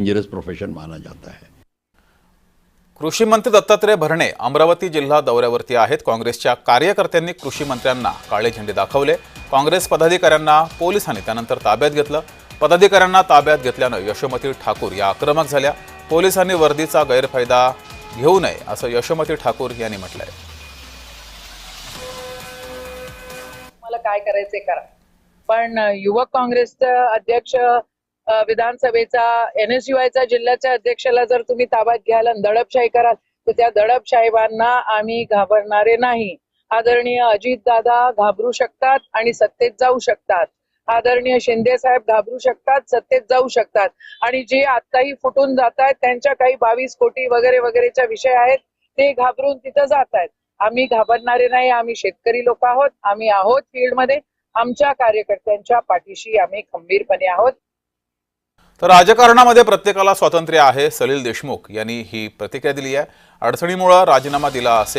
Dangerous profession माना जाता है। कृषी मंत्री दत्तात्रय भरणे अमरावती जिल्हा दौऱ्यावरती आहेत. काँग्रेसच्या कार्यकर्त्यांनी कृषी मंत्र्यांना काळे झेंडे दाखवले. काँग्रेस पदाधिकाऱ्यांना पोलिसांनी त्यानंतर ताब्यात घेतलं. पदाधिकाऱ्यांना ताब्यात घेतल्यानं यशोमती ठाकूर या आक्रमक झाल्या. पोलिसांनी वर्दीचा गैरफायदा घेऊ नये असं यशोमती ठाकूर यांनी म्हटलंय. मला काय करायचे करा. पण युवक काँग्रेसचा अध्यक्ष विधानसभेचा एन एस चा जिल्ह्याच्या अध्यक्षाला जर तुम्ही ताब्यात घ्याल आणि दडपशाही कराल तर त्या दडपशाहीबांना आम्ही घाबरणारे नाही. आदरणीय अजित दादा घाबरू शकतात आणि सत्तेत जाऊ शकतात. आदरणीय शिंदे साहेब घाबरू शकतात सत्तेत जाऊ शकतात. आणि जे आताही फुटून जात आहेत त्यांच्या काही बावीस कोटी वगैरे वगैरेच्या विषय आहेत ते घाबरून तिथं जात आहेत. आम्ही घाबरणारे नाही आम्ही शेतकरी लोक आहोत आम्ही आहोत फील्डमध्ये. आमच्या कार्यकर्त्यांच्या पाठीशी आम्ही खंबीरपणे आहोत. तर राजकारणामध्ये प्रत्येकाला स्वातंत्र्य आहे. सलील देशमुख यांनी ही प्रतिक्रिया दिली आहे. अडचणीमुळे राजीनामा दिला असे